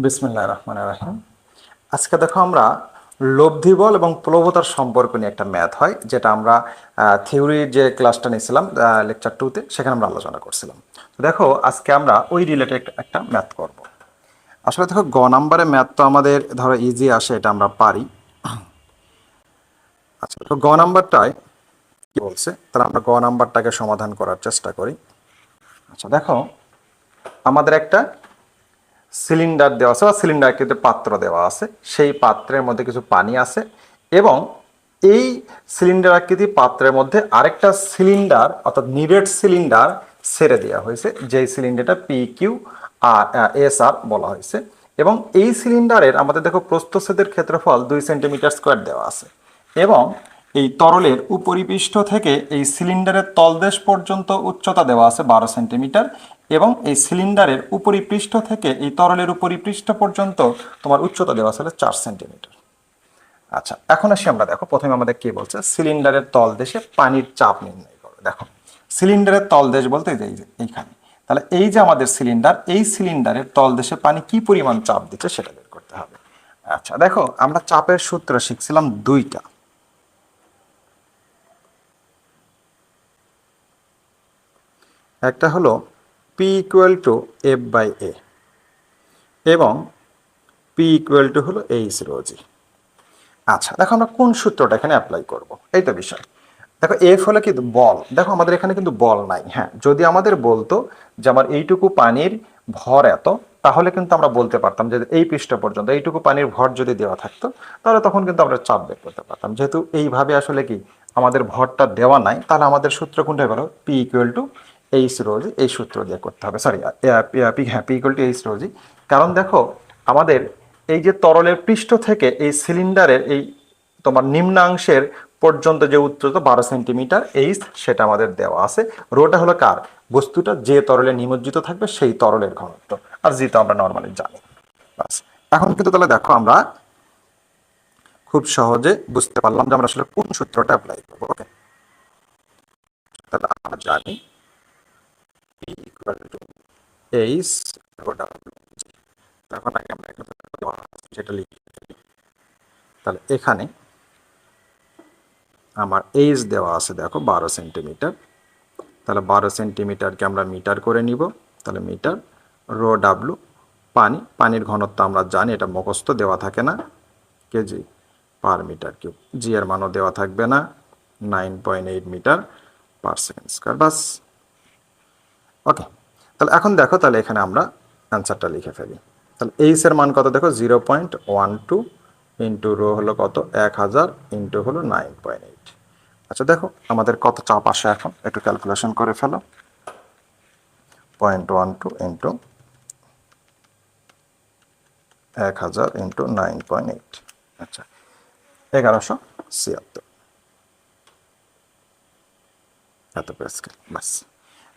বিসমিল্লাহ রহমান রাহিম। আজকে দেখো আমরা লব্ধি বল এবং প্লবতার সম্পর্ক নিয়ে একটা ম্যাথ হয়, যেটা আমরা থিওরির যে ক্লাসটা নিয়েছিলাম লেকচার টুতে সেখানে আমরা আলোচনা করছিলাম। তো দেখো, আজকে আমরা ওই রিলেটেড একটা ম্যাথ করব। আসলে দেখো, গ নাম্বারে ম্যাথ তো আমাদের ধরো ইজি আসে, এটা আমরা পারি। আচ্ছা তো গ নাম্বারটায় কি বলছে? তাহলে আমরা গ নাম্বারটাকে সমাধান করার চেষ্টা করি। আচ্ছা দেখো, আমাদের একটা সিলিন্ডার দেওয়া আছে বা সিলিন্ডার কিন্তু পাত্র দেওয়া আছে, সেই পাত্রের মধ্যে কিছু পানি আছে এবং এই সিলিন্ডার আকৃতি পাত্রের মধ্যে আরেকটা সিলিন্ডার অর্থাৎ নিরেট সিলিন্ডার ছেড়ে দেওয়া হয়েছে, যেই সিলিন্ডারটা পি কিউ আর এস আর বলা হয়েছে এবং এই সিলিন্ডারের আমাদের দেখো প্রস্থচ্ছেদের ক্ষেত্রফল দুই সেন্টিমিটার স্কোয়ার দেওয়া আছে এবং এই তরলের উপরিপৃষ্ঠ থেকে এই সিলিন্ডারের তলদেশ পর্যন্ত উচ্চতা দেওয়া আছে বারো সেন্টিমিটার এবং এই সিলিন্ডারের উপরিপৃষ্ঠ থেকে এই তরলের উপরিপৃষ্ঠ পর্যন্ত তোমার উচ্চতা দেওয়া আছে চার সেন্টিমিটার। আচ্ছা এখন আসি আমরা, দেখো, প্রথমে আমাদের কি বলছে? সিলিন্ডারের তলদেশে পানির চাপ নির্ণয় করো। দেখো, সিলিন্ডারের তলদেশ বলতে এই যে এই যে, এইখানে। তাহলে এই যে আমাদের সিলিন্ডার, এই সিলিন্ডারের তলদেশে পানি কি পরিমাণ চাপ দিচ্ছে সেটা বের করতে হবে। আচ্ছা দেখো, আমরা চাপের সূত্র শিখছিলাম দুইটা। একটা হলো P equal to F by A এবং পি ইকুয়াল টু হলো এইচ রোজি আচ্ছা দেখো আমরা কোন সূত্রটা এখানে অ্যাপ্লাই করব? এই তো বিষয়। দেখো এফ হলো কিন্তু বল? দেখো, আমাদের এখানে কিন্তু বল নাই হ্যাঁ? যদি আমাদের বলতো যে আমার এইটুকু পানির ভর এত, তাহলে কিন্তু আমরা বলতে পারতাম যে এই পৃষ্ঠ পর্যন্ত, এইটুকু পানির ভর যদি দেওয়া থাকতো, তাহলে তখন কিন্তু আমরা চাপ বের করতে পারতাম। যেহেতু এইভাবে আসলে কি আমাদের ভরটা দেওয়া নাই, তাহলে আমাদের সূত্র কোনটা হলো? P equal to H rho g এই সূত্র দিয়ে করতে হবে। সরি পি হ্যাঁ P equal to H rho g কারণ দেখো, আমাদের এই যে তরলের পৃষ্ঠ থেকে এই সিলিন্ডারের এই তোমার নিম্নাংশের পর্যন্ত যে উচ্চতা বারো সেন্টিমিটার এইচ সেটা আমাদের দেওয়া আছে। রোটা হলো কার? বস্তুটা যে তরলে নিমজ্জিত থাকবে, সেই তরলের ঘনত্ব। আর জি তো আমরা নর্মালি জানি। এখন কিন্তু তাহলে দেখো আমরা খুব সহজে বুঝতে পারলাম যে আমরা আসলে কোন সূত্রটা অ্যাপ্লাই করব ওকে তাহলে আমরা জানি Equal to এইচ তখন আগে আমরা যেটা লিখি। তাহলে এখানে আমার এইচ দেওয়া আছে, দেখো, বারো সেন্টিমিটার তাহলে বারো সেন্টিমিটারকে আমরা মিটার করে নিব। তাহলে মিটার রো ডাব্লু পানি। পানির ঘনত্ব আমরা জানি, এটা মুখস্থ দেওয়া থাকে না। Kg per metre cube G এর মানও দেওয়া থাকবে না। Nine point eight metre per second square বাস ওকে তাহলে এখন দেখো, তাহলে এখানে আমরা অ্যান্সারটা লিখে ফেলি। তাহলে এইচ এর মান কত দেখো? Zero point one two into rho হলো কত? এক হাজার ইন্টু হলো নাইন পয়েন্ট এইট আচ্ছা দেখো, আমাদের কত চাপ আসে এখন? একটু ক্যালকুলেশন করে ফেলো। পয়েন্ট ওয়ান টু ইন্টু এক হাজার ইন্টু নাইন পয়েন্ট এইট আচ্ছা এগারোশো ছিয়াত্তর। এত প্যাসকেল বাস।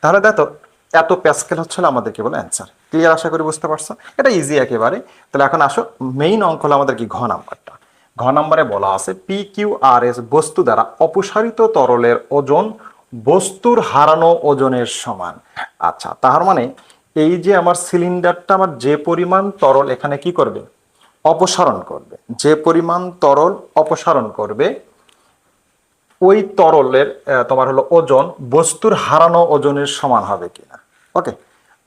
তাহলে দেখো এত প্যাসকেল হচ্ছে আমাদের কেবল অ্যান্সার। ক্লিয়ার আশা করি বুঝতে পারছ? এটা ইজি একেবারে। তাহলে এখন আসো মেইন অঙ্ক হলো আমাদের কি? ঘ নাম্বারটা। ঘ নাম্বারে বলা আছে পি কিউ আর এস বস্তু দ্বারা অপসারিত তরলের ওজন বস্তুর হারানো ওজনের সমান। আচ্ছা তার মানে এই যে আমার সিলিন্ডারটা আমার যে পরিমাণ তরল এখানে কি করবে? অপসারণ করবে। যে পরিমাণ তরল অপসারণ করবে ওই তরলের তোমার হলো ওজন, বস্তুর হারানো ওজনের সমান হবে কিনা? ওকে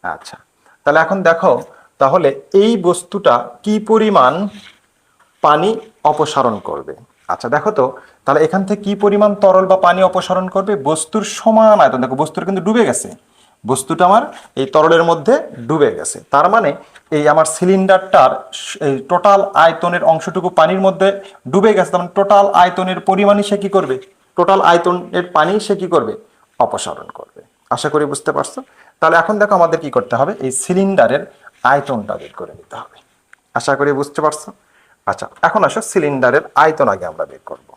আচ্ছা। তাহলে এখন দেখো, তাহলে এই বস্তুটা কি পরিমাণ পানি অপসারণ করবে? আচ্ছা দেখো তো, তাহলে এখান থেকে কি পরিমাণ তরল বা পানি অপসারণ করবে? বস্তুর সমান আয়তন। দেখো, বস্তুর কিন্তু ডুবে গেছে। বস্তুটা আমার এই তরলের মধ্যে ডুবে গেছে। তার মানে এই আমার সিলিন্ডারটার এই টোটাল আয়তনের অংশটুকু পানির মধ্যে ডুবে গেছে, তার মানে টোটাল আয়তনের পরিমাণই সে কি করবে? টোটাল আয়তনের পানি সে কি করবে? অপসারণ করবে। আশা করি বুঝতে পারছ? তাহলে এখন দেখো আমাদের কি করতে হবে? এই সিলিন্ডারের আয়তনটা বের করে নিতে হবে। আশা করি বুঝতে পারছ? আচ্ছা এখন আসো, সিলিন্ডারের আয়তন আগে আমরা বের করব।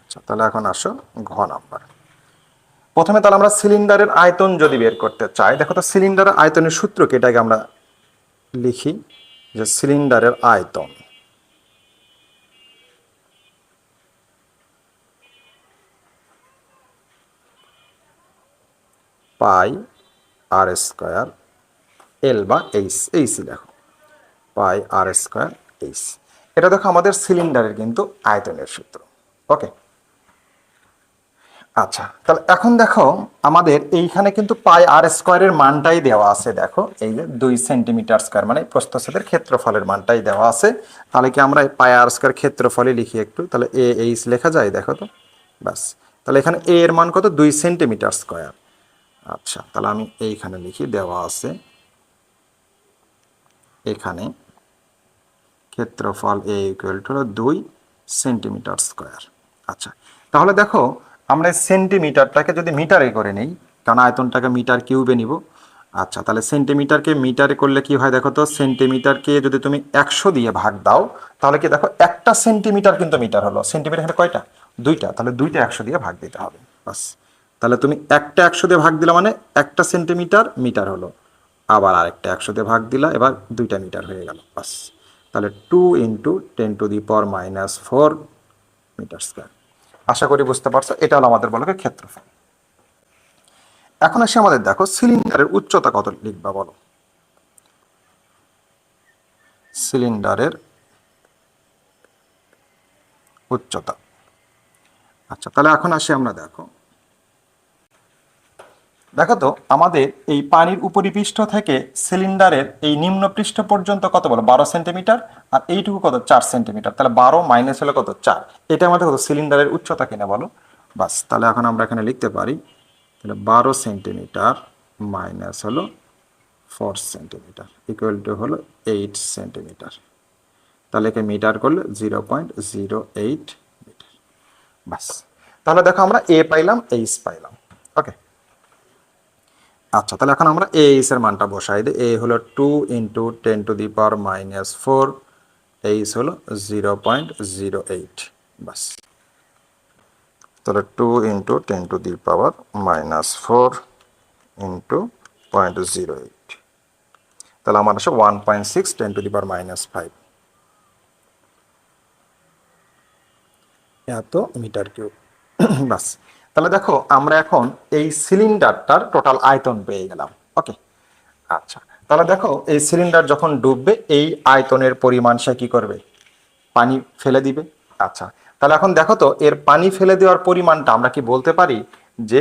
আচ্ছা তাহলে এখন আসো ঘ নাম্বার। প্রথমে তাহলে আমরা সিলিন্ডারের আয়তন যদি বের করতে চাই, দেখো তো সিলিন্ডারের আয়তনের সূত্র কি? এটাকে আমরা লিখি যে সিলিন্ডারের আয়তন। পাই আর স্কোয়ার এল বা এইস এইসি দেখো। পাই আর স্কোয়ার এইস এটা দেখো আমাদের সিলিন্ডারের কিন্তু আয়তনের সূত্র। ওকে? আচ্ছা তাহলে এখন দেখো আমাদের এইখানে কিন্তু পাই আর স্কোয়ারের মানটাই দেওয়া আছে, দেখো। এই যে দুই সেন্টিমিটার স্কোয়ার মানে প্রস্থচ্ছেদের ক্ষেত্রফলের মানটাই দেওয়া আছে। তাহলে কি আমরা পাই আর স্কোয়ার ক্ষেত্রফলে লিখি একটু? তাহলে এ এইচ লেখা যায়, দেখো তো। ব্যাস। তাহলে এখানে এ এর মান কত? দুই সেন্টিমিটার স্কোয়ার। আচ্ছা তাহলে আমি এইখানে লিখি, দেওয়া আছে। এখানে ক্ষেত্রফল এ ইকুয়াল টু দুই সেন্টিমিটার স্কোয়ার। আচ্ছা তাহলে দেখো আমরা সেন্টিমিটারটাকে যদি মিটারে করে নেই, কারণ আয়তনটাকে মিটার কিউবে নিব। আচ্ছা তাহলে সেন্টিমিটারকে মিটারে করলে কি হয় দেখো তো? সেন্টিমিটারকে যদি তুমি একশো দিয়ে ভাগ দাও, তাহলে কি দেখো একটা সেন্টিমিটার কিন্তু মিটার হলো। সেন্টিমিটার এখানে কয়টা? দুইটা। তাহলে দুইটা একশো দিয়ে ভাগ দিতে হবে। বাস। তাহলে তুমি একটা একশো দিয়ে ভাগ দিলা মানে একটা সেন্টিমিটার মিটার হলো। আবার আরেকটা একশো দিয়ে ভাগ দিলা, এবার দুইটা মিটার হয়ে গেল। বাস। তাহলে two into ten to the power minus four metre square আশা করি বুঝতে পারছ, এটা হলো আমাদের বলকে ক্ষেত্রফল। এখন এসে আমাদের, দেখো সিলিন্ডারের উচ্চতা কত লিখবা বলো। সিলিন্ডারের উচ্চতা। আচ্ছা তাহলে এখন আসি আমরা, দেখো। দেখো তো, আমাদের এই পানির উপরিপৃষ্ঠ থেকে সিলিন্ডারের এই নিম্ন পৃষ্ঠ পর্যন্ত কত বলো? বারো সেন্টিমিটার। আর এইটুকু কত? চার সেন্টিমিটার। তাহলে বারো মাইনাস হলে কত? চার। এটা আমাদের কত? সিলিন্ডারের উচ্চতা কিনা বলো? বাস, তাহলে এখন আমরা এখানে লিখতে পারি, তাহলে বারো সেন্টিমিটার মাইনাস হলো ফোর সেন্টিমিটার ইকুয়াল টু হলো এইট সেন্টিমিটার। তাহলে একে মিটার করলে zero point zero eight metre. বাস, তাহলে দেখো আমরা এ পাইলাম, এইচ পাইলাম। আচ্ছা তাহলে এখন আমরা এ এর মানটা বসাই দিই। এ হলো two into ten to the power minus four H হলো জিরো পয়েন্ট জিরো এইট বাস তাহলে two into ten to the power minus four into point zero eight তাহলে আমার আসে one point six ten to the power minus five এত metre cube বাস তাহলে দেখো, আমরা এখন এই সিলিন্ডারটার টোটাল আয়তন পেয়ে গেলাম। ওকে আচ্ছা তাহলে দেখো, এই সিলিন্ডার যখন ডুববে, এই আয়তনের পরিমাণ সে কি করবে? পানি ফেলে দিবে। আচ্ছা তাহলে এখন দেখো তো, এর পানি ফেলে দেওয়ার পরিমাণটা আমরা কি বলতে পারি? যে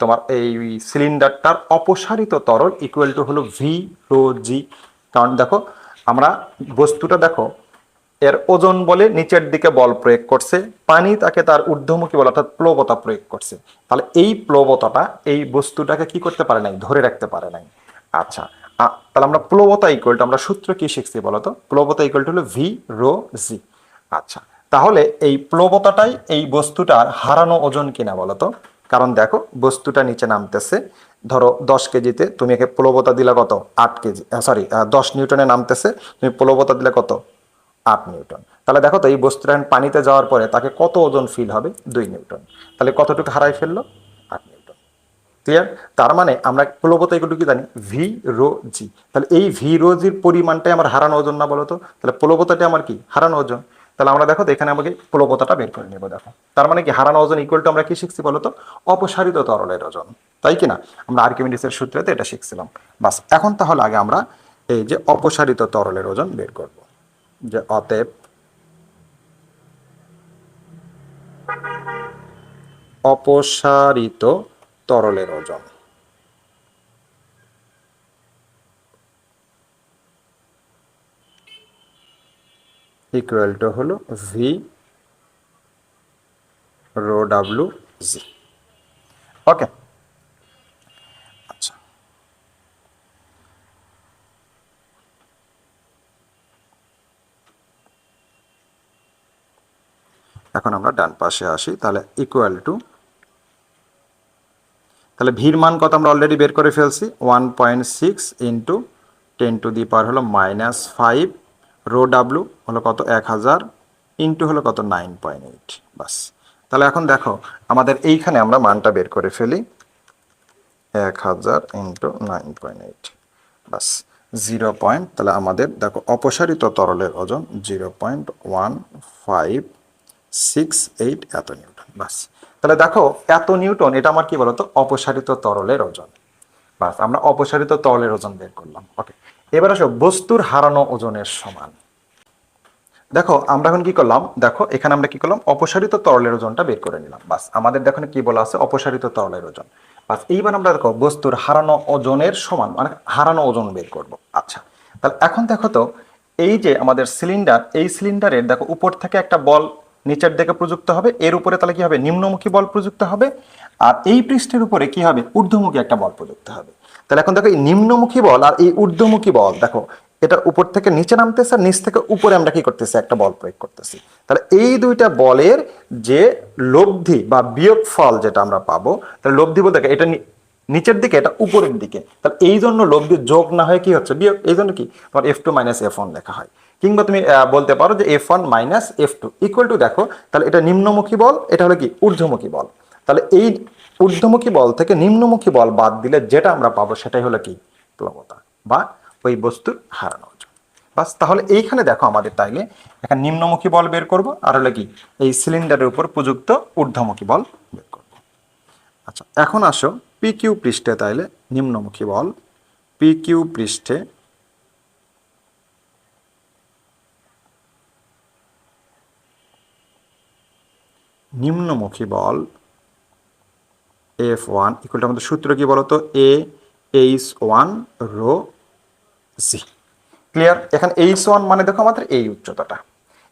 তোমার এই সিলিন্ডারটার অপসারিত তরল ইকুয়াল টু হলো ভি রো জি কারণ দেখো, আমরা বস্তুটা দেখো এর ওজন বলে নিচের দিকে বল প্রয়োগ করছে, পানি তাকে তার ঊর্ধ্বমুখী বল অর্থাৎ প্লবতা প্রয়োগ করছে। তাহলে এই প্লবতাটা, এই বস্তুটাকে কি করতে পারে নাই, ধরে রাখতে পারে নাই। আচ্ছা তাহলে আমরা প্লবতা ইকুয়াল আমরা সূত্র কি শিখছি বলতো? প্লবতা ইকুয়াল হলো ভি রো জি আচ্ছা তাহলে এই প্লবতাটাই এই বস্তুটার হারানো ওজন কিনা বলতো? কারণ দেখো, বস্তুটা নিচে নামতেছে। ধরো দশ কেজিতে তুমি একে প্লবতা দিলে কত? আট কেজি সরি দশ নিউটনে নামতেছে, তুমি প্লবতা দিলে কত? আট নিউটন। তাহলে দেখো তো এই বস্তুটা পানিতে যাওয়ার পরে তাকে কত ওজন ফিল হবে? দুই নিউটন। তাহলে কতটুকু হারাই ফেলল? আট নিউটন। ক্লিয়ার তার মানে আমরা প্লবতা এগুলো কি জানি? ভি রো জি তাহলে এই ভি রো জির পরিমাণটাই আমার হারানো ওজন না বলতো? তাহলে প্লবতাটা আমার কি? হারানো ওজন। তাহলে আমরা দেখো এখানে আমাকে প্লবতাটা বের করে নেব, দেখো। তার মানে কি হারানো ওজন ইকুয়াল টু আমরা কি শিখছি বলতো? অপসারিত তরলের ওজন। তাই কি না? আমরা আর্কিমিডিসের সূত্রেতে এটা শিখছিলাম। বাস, এখন তাহলে আগে আমরা এই যে অপসারিত তরলের ওজন বের করব। যে অতএব অপসারিত তরলের ওজন। ইকুয়াল টু হলো V rho W G okay এখন আমরা ডান পাশে আসি, তাহলে ইকুয়াল টু তাহলে ভির মান কত আমরা অলরেডি বের করে ফেলছি? One point six into ten to the power হলো মাইনাস ফাইভ রো ডাব্লু হলো কত? এক হাজার ইন্টু হলো কত? নাইন পয়েন্ট এইট বাস। তাহলে এখন দেখো, আমাদের এইখানে আমরা মানটা বের করে ফেলি, এক হাজার ইন্টু নাইন পয়েন্ট এইট বাস। জিরো পয়েন্ট তাহলে আমাদের দেখো অপসারিত তরলের ওজন zero point one five six eight এত নিউটন বাস। তাহলে দেখো এত নিউটন এটা আমার কি বলতো? অপসারিত তরলের ওজন। বাস, আমরা অপসারিত তরলের ওজন বের করলাম। ওকে এবার আসো, বস্তুর হারানো ওজনের সমান। দেখো, আমরা এখন কি করলাম? দেখো, এখানে আমরা কি করলাম? অপসারিত তরলের ওজনটা বের করে নিলাম। বাস, আমাদের দেখো কি বলা আছে? অপসারিত তরলের ওজন। বাস, এইবার আমরা দেখো, বস্তুর হারানো ওজনের সমান মানে হারানো ওজন বের করব। আচ্ছা তাহলে এখন দেখো তো, এই যে আমাদের সিলিন্ডার এই সিলিন্ডারের দেখো উপর থেকে একটা বল নিচের দিকে প্রযুক্ত হবে, এর উপরে তাহলে কি হবে? নিম্নমুখী বল প্রযুক্ত হবে, আর এই পৃষ্ঠের উপরে কি হবে? ঊর্ধ্বমুখী একটা বল প্রযুক্ত হবে। তাহলে এখন দেখো এই নিম্নমুখী বল আর এই ঊর্ধ্বমুখী বল, দেখো, এটা উপর থেকে নিচে নামতেছে আর নিচ থেকে উপরে আমরা কি করতেছি? একটা বল প্রয়োগ করতেছি। তাহলে এই দুইটা বলের যে লব্ধি বা বিয়োগ ফল যেটা আমরা পাবো, তাহলে লব্ধি বলতে এটা নিচের দিকে, এটা উপরের দিকে। তাহলে এই জন্য লব্ধি যোগ না হয়ে কি হচ্ছে? বিয়োগ এই জন্য কি? তোমার F two minus F one লেখা হয়। কিংবা তুমি বলতে পারো যে F one minus F two equal to দেখো, তাহলে এটা নিম্নমুখী বল, এটা হলো কি ঊর্ধ্বমুখী বল। তাহলে এই ঊর্ধ্বমুখী বল থেকে নিম্নমুখী বল বাদ দিলে যেটা আমরা পাবো সেটাই হলো কি? প্লবতা বা ওই বস্তুর হারানো বাস, তাহলে এইখানে দেখো আমাদের তাইলে এখানে নিম্নমুখী বল বের করব, আর হলো কি এই সিলিন্ডারের উপর প্রযুক্ত ঊর্ধ্বমুখী বল বের করব। আচ্ছা এখন আসো পি কিউ পৃষ্ঠে তাইলে নিম্নমুখী বল পি কিউ পৃষ্ঠে নিম্নমুখী বল এফ ওয়ান ইকুয়ালটা আমাদের সূত্র কি বলতো? A H one rho G clear এখানে এইচ ওয়ান মানে দেখো আমাদের এই উচ্চতাটা।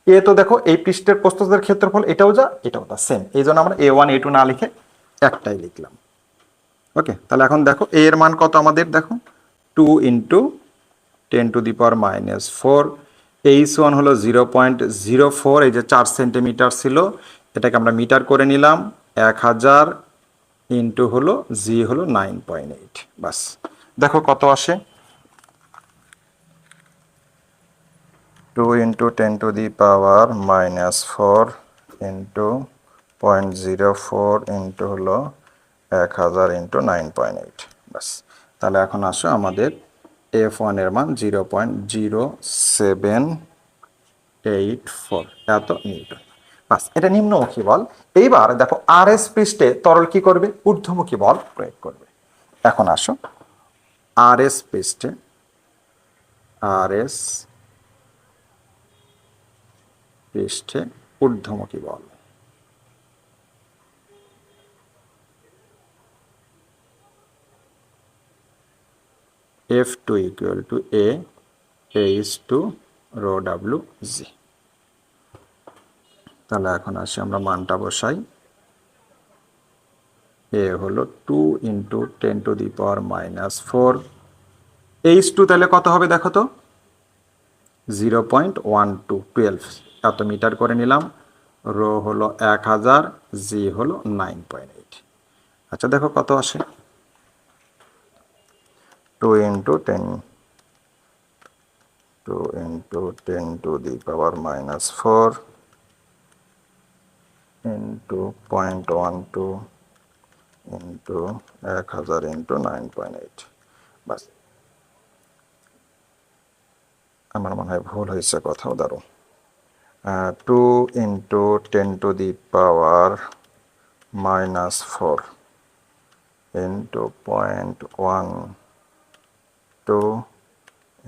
এ তো দেখো এই পৃষ্ঠের প্রস্তুতের ক্ষেত্রফল, এটাও যা, এটাও তা সেম এই জন্য আমরা এ ওয়ান এ টু না লিখে একটাই লিখলাম। ওকে তাহলে এখন দেখো এ এর মান কত আমাদের? দেখো two into ten to the power minus four H one হলো জিরো পয়েন্ট জিরো ফোর এই যে চার সেন্টিমিটার ছিল। এটাকে আমরা মিটার করে নিলাম, এক হাজার ইন্টু হলো জি হলো নাইন পয়েন্ট এইট। বাস। দেখো কত আসে? Two into ten to the power minus four into point zero four into হলো এক হাজার ইন্টু নাইন পয়েন্ট এইট। বাস। তাহলে এখন আসো আমাদের এফ ওয়ানের মান zero point zero seven eight four. এত নিউটন। বাস, এটা নিম্নমুখী বল। এইবার দেখো আর এস পৃষ্ঠে তরল কি করবে? ঊর্ধ্বমুখী বল প্রয়োগ করবে। এখন আসো। আর এস পৃষ্ঠে আর এস পৃষ্ঠে ঊর্ধ্বমুখী বল। F two equal to A H two rho W G তাহলে এখন আসি আমরা মানটা বসাই। এ হলো two into ten to the power minus four H two তাহলে কত হবে দেখো তো? Zero point one two twelve এত মিটার করে নিলাম। রো হলো এক হাজার জি হলো নাইন পয়েন্ট এইট আচ্ছা দেখো কত আসে? Two into ten two into ten to the power minus four into point one two into এক হাজার ইন্টু নাইন পয়েন্ট এইট বাস। আমার মনে হয় ভুল হয়েছে কথাও দাঁড়ো two into ten to the power minus four into point one two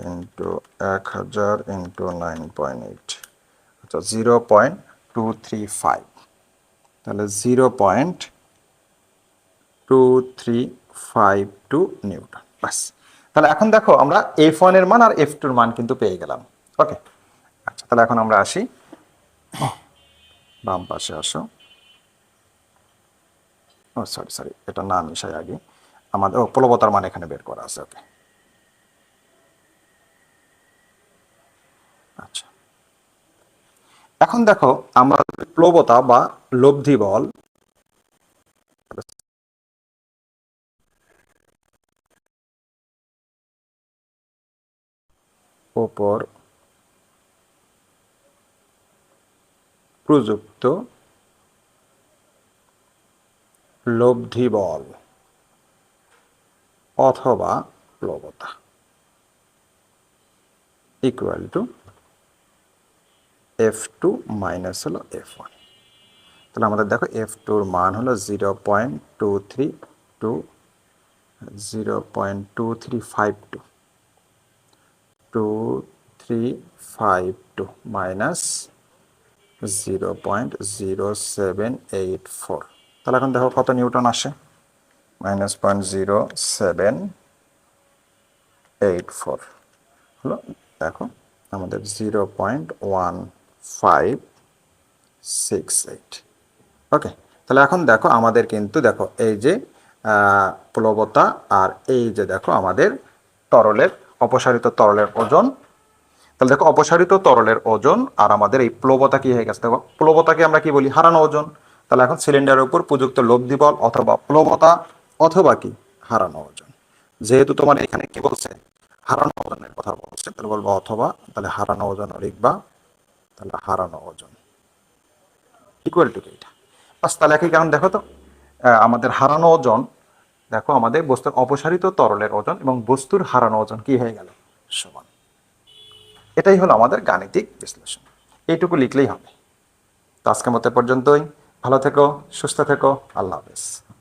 into এক হাজার ইন্টু নাইন পয়েন্ট এইট আচ্ছা zero point two three five তাহলে zero point two three five two newton বাস তাহলে এখন দেখো আমরা এফ ওয়ানের মান আর এফ টুর মান কিন্তু পেয়ে গেলাম। ওকে আচ্ছা তাহলে এখন আমরা আসি। বাম পাশে আসো। ও সরি সরি এটা না মিশাই আগে। আমাদের, ও প্লবতার মান এখানে বের করা আছে, ওকে। আচ্ছা। এখন দেখো আমরা প্লবতা বা লব্ধি বল। ওপর প্রযুক্ত লব্ধি বল অথবা প্লবতা equal to F two minus হলো এফ ওয়ান তাহলে আমাদের দেখো এফ টুর মান হলো zero point two three two zero point two three five two two three five two minus zero point zero seven eight four তাহলে এখন দেখো কত নিউটন আসে? Minus point zero seven eight four হলো দেখো আমাদের zero point one five six eight okay তাহলে এখন দেখো আমাদের কিন্তু দেখো এই যে প্লবতা আর এই যে দেখো আমাদের তরলের, অপসারিত তরলের ওজন। তাহলে দেখো অপসারিত তরলের ওজন আর আমাদের এই প্লবতা কি হয়ে গেছে? দেখো প্লবতাকে আমরা কি বলি? হারানো ওজন। তাহলে এখন সিলিন্ডারের উপর প্রযুক্ত লব্ধি বল অথবা প্লবতা অথবা কি? হারানো ওজন। যেহেতু তোমার এখানে কি বলছে? হারানো ওজনের কথা বলছে, তাহলে বলব অথবা, তাহলে হারানো ওজন লিখবা, তাহলে হারানো ওজন। ইকুয়াল টু এইটা বাস তাহলে একই কারণ দেখো তো? আমাদের হারানো ওজন, দেখো আমাদের বস্তুর অপসারিত তরলের ওজন এবং বস্তুর হারানো ওজন কি হয়ে গেল? সমান। এটাই হলো আমাদের গাণিতিক বিশ্লেষণ। এইটুকু লিখলেই হবে। তো আজকের মতো পর্যন্তই। ভালো থেকো, সুস্থ থেকো। আল্লাহ হাফেজ।